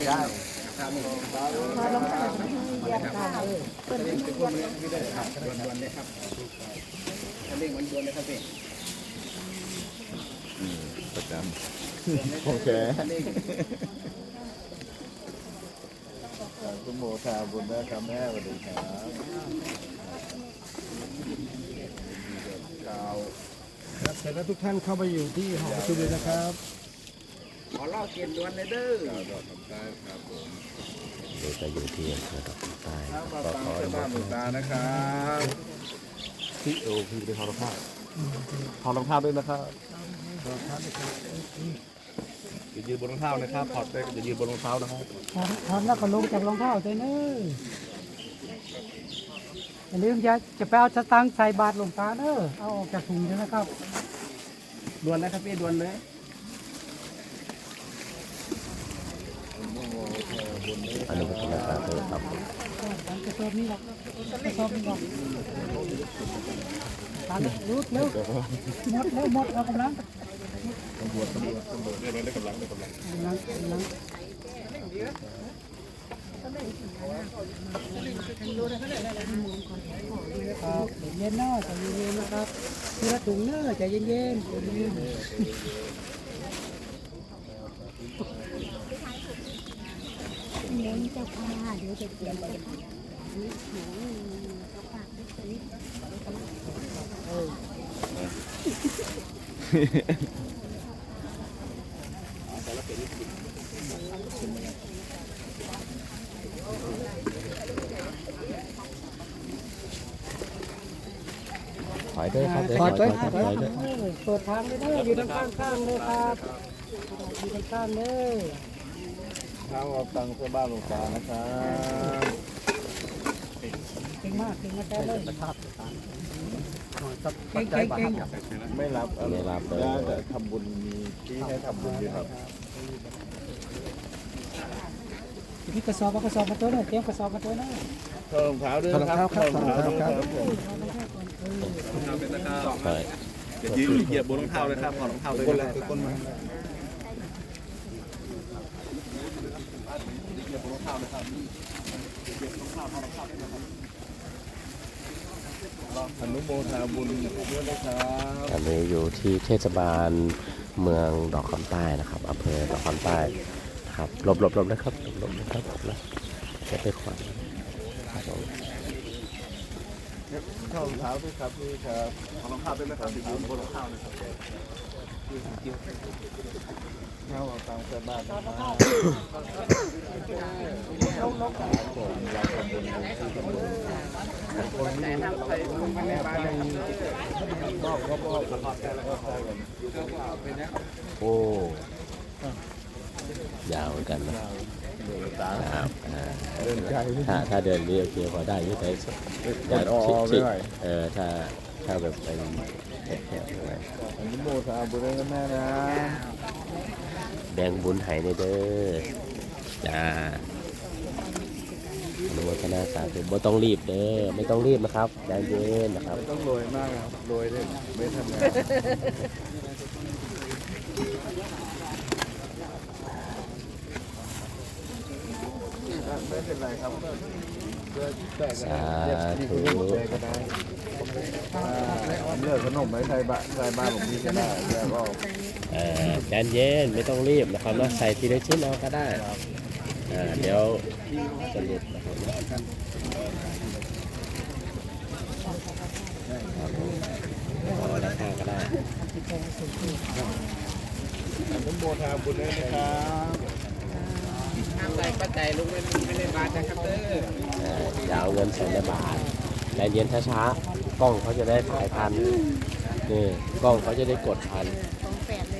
ปิดที่เยี่ยมไม่ได้ครับด่วนๆเลยครับเร่งมันด่วนเลยครับพี่ประจำโอเคคุณโมทาบุญนะครับแม่สวัสดีครับกาวครับเสร็จแล้วทุกท่านเข้ามาอยู่ที่หอประชุมเลยนะครับ ขอเล่าเกณฑ์ด่วนเลยเด้อกาวดอกคำใต้ครับผมเดี๋ยวจะอยู่ที่อำเภอดอกคำใต้ครับมาก็ฟังขอเจ้าบ้านหลวงตานะครับพี่โอพี่ไปถอดรองเท้าถอดรองเท้าด้วยนะครับอย่ายืนบนรองเท้านะครับถอดไปอย่ายืนบนรองเท้านะครับทำแล้วก็ลงจากรองเท้าใจเนอะอย่าลืมจะจะไปเอาสตังค์ใส่บาตรหลวงตาเนอะเอาออกจากถุงด้วยนะครับด่วนเลยครับพี่ด่วนเลย อันนี้ก็เป็นกาติมครับตังค์กระสอบนี้หรอกกระสอบนี้หรอกตังค์รุดเร็วหมดแล้วหมดเอากำลังตำรวจตำรวจตำรวจเนี่ยได้กำลังได้กำลังกำลังกำลังครับเย็นๆเนอะใจเย็นๆนะครับทีละถุงเนอะใจเย็นๆใจ เย็นๆเน้นเจ้าค่ะเดี๋ยวจะเปลี่ยนเจ้าค่ะหนูเจ้าค่ะนี่ถอยด้วยครับถอยไปถอยถถอยด้วยเปิดทางเลยเด้ออยู่ด้านข้างข้างเลยครับอยู่ด้านข้างเลย ข้าเอาตังค์เจ้าบ้านหลวงตานะครับเก่งมากเก่งมากแท้เลยเก่งเก่งเก่งไม่รับอะไม่รับเลย ได้แต่ทำบุญมีที่ให้ทำบุญอยู่ครับพี่กระสอบเอากระสอบมาตัวหน่อยเตรียมกระสอบมาตัวหน่อยถอดรองเท้าด้วยครับถอดรองเท้าด้วยครับผมถอยอย่ายืนเหยียบบนรองเท้าเลยครับถอดรองเท้าด้วยคนละคนมา อนุโมทนาบุญด้วยนะครับตอนนี้อยู่ที่เทศบาลเมืองดอกคำใต้นะครับอำเภอดอกคำใต้นะครับหลบหลบหลบนะครับหลบหลบนะครับหลบนะจะไปขวางครับผมถอดรองเท้าด้วยครับพี่ครับถอดรองเท้าด้วยนะครับยืนบนรองเท้านะครับเข้าเอาตังค์ใส่บ้านนะครับ บอกก็บอกนะครับแต่ละก็โอ้ยาวเหมือนกันนะครับเดินใจถ้าถ้าเดินเรียวเคียวพอได้ยุ่แต่เดินอ้อๆไม่ไหวเออถ้าถ้าแบบเป็นแถบๆหน่อยอนุโมทนาบุญด้วยนะแม่นะแดงบุญไหในเด้อจ้า สาธุบ่ต้องรีบเด้อไม่ต้องรีบนะครับใจเย็นนะครับ ไม่ต้องรวยมากนะครับรวยได้ไม่ทำงานไม่เป็นไรครับเพื่อแต่กันสาเรียกที่ธุคุณแจก็ได้อ่าเลือกขนมไว้ใส่บ้านใส่บ้านของพี่ก็ได้แล้วก็เออใจเย็นไม่ต้องรีบนะครับเนาะใส่ทีละชิ้นเอาก็ได้ อ่าเดี๋ยวจะหลุดนะครับเนาะพอแล้วข้างก็ได้อนุโมทาบุญด้วยนะครับน้ำใจป้าใจลุงไม่ไม่ได้บาทนะครับเด้อเอ่ออย่าเอาเงินใส่ในบาทใจเย็นช้าๆกล้องเขาจะได้ถ่ายทันนี่กล้องเขาจะได้กดทันของแปดเลย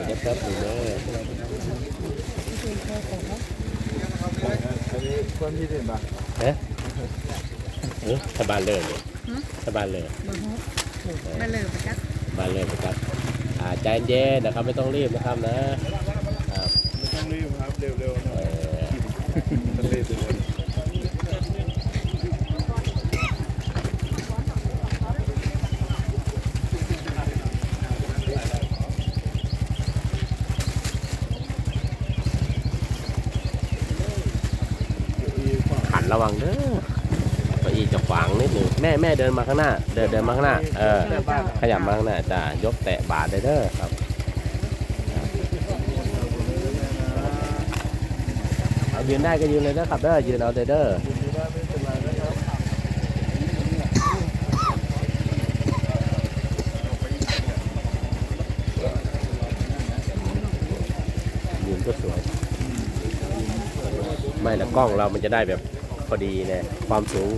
เปิดเดี๋ยวแป๊บหนึงเด้ออันนี้เพื่อนพี่เด่นปะเอ๊ะเอ๊ะสบานเลยเนี่ยสบานเลยมาเลยไปจักสบานเลยนะครับอ่าใจเย็นนะครับไม่ต้องรีบนะครับนะครับไม่ต้องรีบครับเร็วๆหน่อยอมันรีบเลยอ ระวังเด้อเก้าอี้จะขวางนิดหนึ่งแม่แม่เดินมาข้างหน้า เดินเดินมาข้างหน้าเออขยับมาข้างหน้าจะยกแตะบาทได้เด้อครับเอายืนได้ก็ยืนเลยเด้อครับเด้อยืนเอาเด้อเด้อยืนก็สวย ไม่ละกล้องเรามันจะได้แบบ พอดีเนี่ยความสูง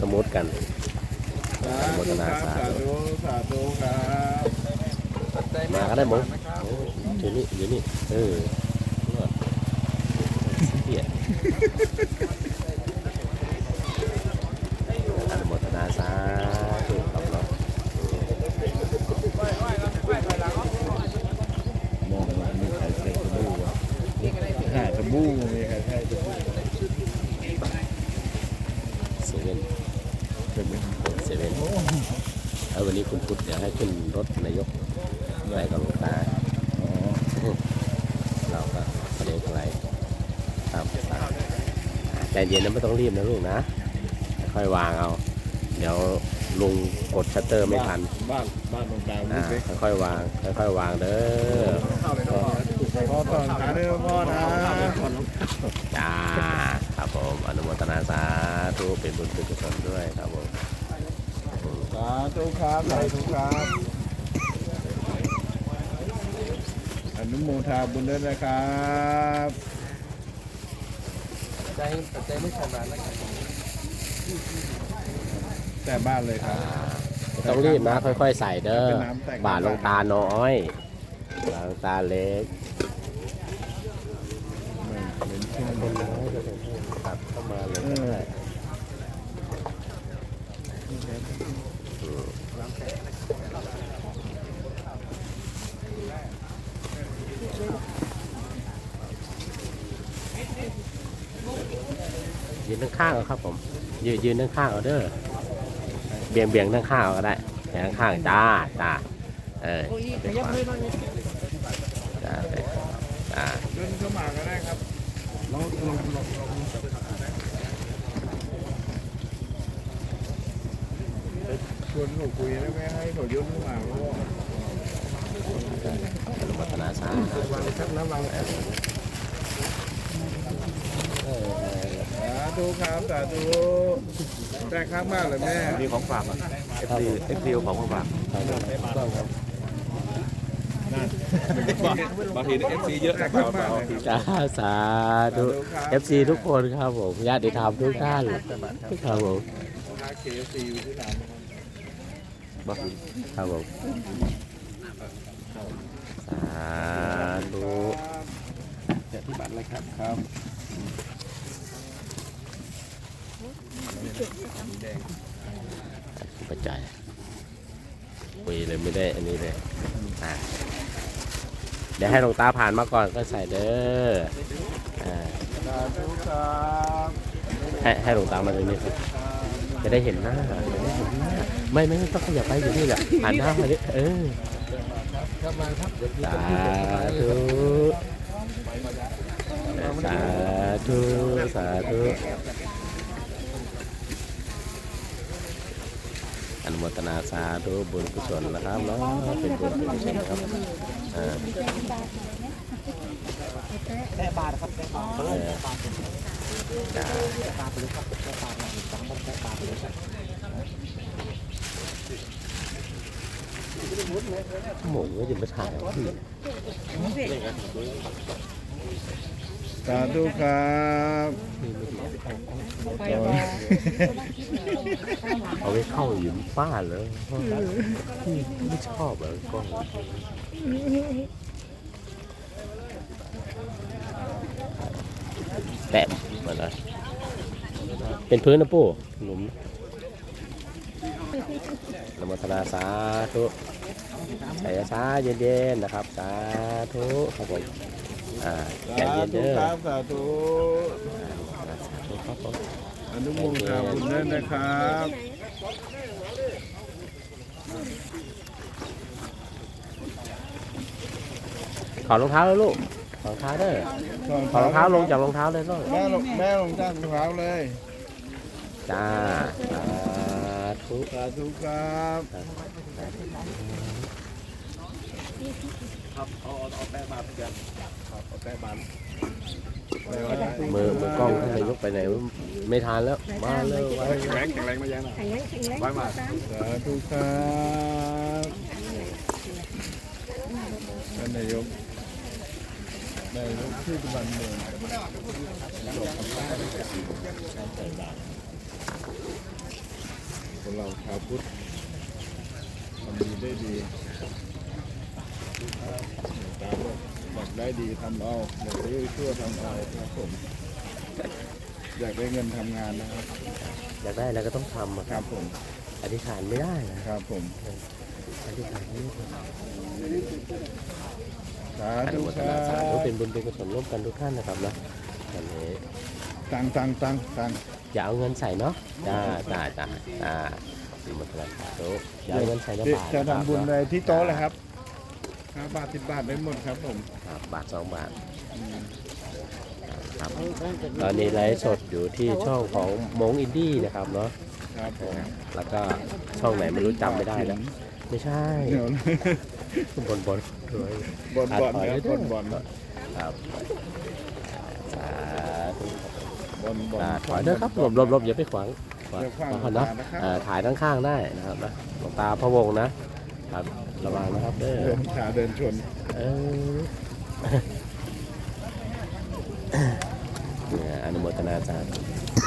สมูทกันสาธุครับสาธุสาธุครับมาก็ได้มั้งอยู่นี่อยู่นี่เออเพียอนุโมทนาสาธุครับเนามองว่ามีใครใช้สบู่วะหาสบู่มีใครใช้สบู่ เซเว่น เป็นไหม เซเว่นเอาวันนี้คุณพุทธเดี๋ยวให้ขึ้นรถนายกไปกับหลวงตาอ๋อเราก็ประเดี๋ยวอะไรตามตามอ่าใจเย็นนะไม่ต้องรีบนะลูกนะ ค่อยวางเอา เดี๋ยวลุงกดชัตเตอร์ไม่ทัน บ้านบ้านตรงกลางอ่าเล็กค่อยๆวาง ค่อยๆวางเด้อพ่อตอนหาเด้อพ่อนะจ้าครับผมอนุโมทนาสาธุเป็นบุญเป็นกุศลด้วยครับผมสาธุครับสาธุครับ อนุโมทนาบุญด้วยนะครับใจใจไม่ชำนาญนะครับแต่บ้านเลยครับไม่ต้องรีบนะค่อยๆ ใส่เด้อเป็นน้ำแต่งบาทลงตาน้อยบาทลงตาเล็กเป็นช่วงเป็นน้อยก็เป็นตัดเข้ามาเลย เออ ยืน ข้างๆเอาครับผมยืนยืนด้านข้างเอาเด้อเบี่ยงเบี่ยงข้างๆเอาก็ได้อย่างข้างจ้าจ้าเออไปขวาจ้าไปขวาจ้าเดินเข้ามาก็ได้ครับเราลงลงลงชวนเขาคุยได้ไหมให้เขายุ่งเข้ามาเพราะว่าอนุโมทนาสาธุสาธุครับสาธุแต่ข้างบ้านเลยแม่มีของฝากอะ FC FC เอาของมาฝากบางที FC เยอะแต่นะคข้ารังบ้านบเลยจ้าสาธุ FC ทุกคนครับผมญาติธรรมทุกท่านครับผมร้าน KFC อยู่ที่ร้านนะครับบางทีครับผมสาธุจะที่บัตรเลยครับครับ ปัจจัยคุยเลยไม่ได้อันนี้เลยอะเดี๋ยวให้หลวงตาผ่านมาก่อนก็ใส่เด้ออ่าให้ให้หลวงตามาตรงนี้ครับจะได้เห็นหน้าจะได้เห็นหน้าไม่ไม่ต้องขยับไปอยู่นี่แหละหันหน้ามาดิเออสาธุสาธุสาธุ นุโมทนาสาธุบุญกุศลนะครับเนาะเป็นบุญกุศลนะครับอ่าแต่บาทครับแต่บาทเออจ้าบาทไปเลยครับแต่บาทเราสองพันแต่บาทไปเลยครับหมูก็จะไปถ่ายพี่ สาธุครับเอาไว้เข้าอยู่บ้าเลยไม่ชอบเหรอกล้องแตะมาเลยเป็นพื้นนะปู่หลุมนโมทนาสาธุใส่สาเย็นๆนะครับ สาธุครับผม อ่าใจสาเย็นธุเด้อครับสาธุสาธุครับผมอนุโมทนาบุญด้วยนะครับถอดรองเท้าแล้วลูกรองเท้าเด้อถอดรองเท้าลงจากรองเท้าเลยเนาะแม่ลงแม่ลงจากรองเท้าเลยจ้าสาธุสาธุครับ ครับเอาเอาแป้งมาเพื่อนครับเอาแป้งมามือมือกล้องท่านนายกไปไหนไม่ทานแล้ว มาเลยไว้แข็งแรงแข็งแรงมายังนะแข็งแรงแข็งแรงไว้มาสาธุครับท่านนายกนายกที่บันเมืองคนเราชาวพุทธทำดีได้ดี ตามบอกได้ดีทำเอาอยากได้ชั่วทำเอาครับผมอยากได้เงินทำงานนะครับอยากได้แล้วก็ต้องทำอะครับผมอธิษฐานไม่ได้นะครับผมอธิษฐานไม่ได้สาอนุธุโมคทรันาสาธุบเป็นบุญเป็นกุศลร่วมกันทุกท่านนะครับนะวันนี้ตังตังตังตังอย่าเอาเงินใส่เนาะจ้าจ้าจ้าจ้าอนุโมทนาสาธุอย่าเอาเงินใส่ในบาทจะนะครับทำบุญอะไรที่โต๊ะเลยครับ ห้าบาทสิบบาทได้หมดครับผมครับบาทสองบาทครับตอนนี้ไลฟ์สดอยู่ที่ช่องของมงอินดี้นะครับเนาะครับผมแล้วก็ช่องไหนไม่รู้จำไม่ได้แล้วไม่ใช่เดี๋ยวบนบนด้วยบอลบอลครับบอลบอลครับสาธุบอลบอลอ่าถอยเด้อครับหลบหลบหลบอย่าไปขวางขวางอย่าขวางขวางนะนะครับเอ่อถ่ายด้านข้างได้นะครับนะหลวงตาพะวงนะครับ ระวังนะครับเด้อเดินขาเดินชนเออเนี่ยอนุโมทนาสาธุ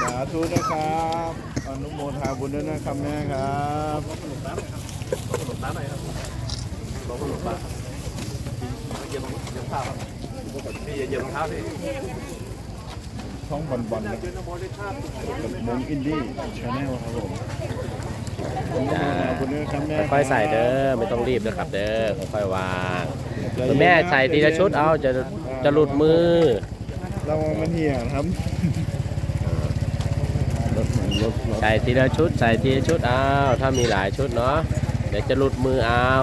สาธุนะครับอนุโมทนาบุญด้วยนะครับแม่ครับหลบน้ำหน่อยครับลองหลบน้ำเหยียบเหยียบเท้าครับพี่เหยียบรองเท้าสิช่องบอลบอลนะครับกับมงอินดี้ชาแนลครับผม อนุโมทนาบุญด้วยนะครับแม่ค่อยๆใส่เด้อไม่ต้องรีบนะครับ เด้อค่อยๆวางคุณแม่ใส่ทีละชุดเอาจะจะหลุดมือเรามันเหี่ยนะครับรถรถรถใส่ทีละชุด ใส่ทีละชุดเอาถ้ามีหลายชุดเนาะเดี๋ยวจะหลุดมือเอา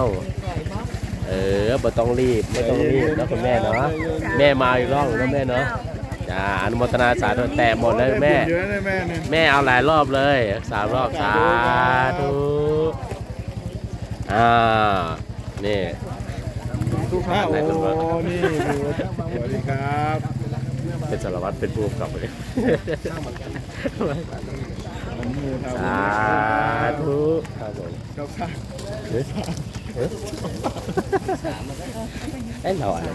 เออไม่ต้องรีบไม่ต้องรีบนะคุณแม่เนาะแม่มาอีกรอบแล้วแม่เนาะ จ้าอนุโมทนาสาธุแตะหมดเลยแม่ เยอะเลยแม่เนี่ยแม่เอาหลายรอบเลยสามรอบสาธุอ่านี่ทุกท่านโอ้นี่ดูสวัสดีครับเป็นสารวัตรเป็นผู้กำกับเลยอนุโมทนาสาธุครับผมเจ้าค่ะเฮ้ยเฮ้ย ไอ้เราอะไร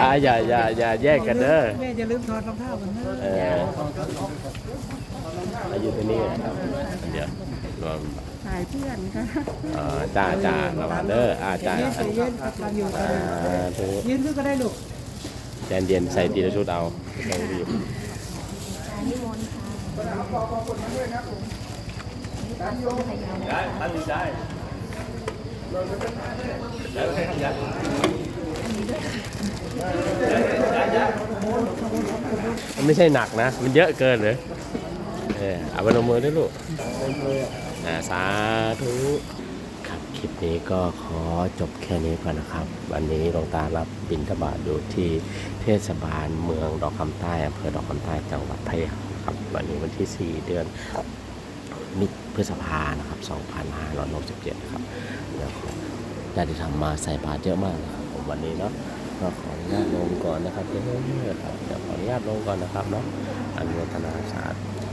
อ่าอย่าอย่าอย่าแยกกันเด้อแม่อย่าลืมถอดรองเท้ากันนะเอออายุที่นี่นะครับเดี๋ยวรวมถ่ายเพื่อนค่ะเอ่อจ้าจ้าระวังเด้ออาจ้าเย็นใจเย็นกับเราอยู่กัสานธุยืนด้วยก็ได้ลูกแจนเย็นใส่ทีละชุดเอาไม่ต้องรีบได้ตั้งดีได้ได้ให้ทำยัน มันไม่ใช่หนักนะ มันเยอะเกินเลยเออเอาไปลงมือด้วยลูกอ่าสาธุครับคลิปนี้ก็ขอจบแค่นี้ก่อนนะครับ วันนี้หลวงตารับบิณฑบาตอยู่ที่เทศบาลเมืองดอกคำใต้อำเภอดอกคำใต้จังหวัดพะเยาครับ วันนี้วันที่ 4 เดือน มิถุพฤษภานะครับ 2567 นะครับแล้วก็ญาติธรรมมาใส่บาตรเยอะมากนะครับผมวันนี้เนาะก็ขออนุญาตลงก่อนนะครับเพื่อนๆครับเดี๋ยวขออนุญาตลงก่อนนะครับเนาะอนุโมทนาสาธุ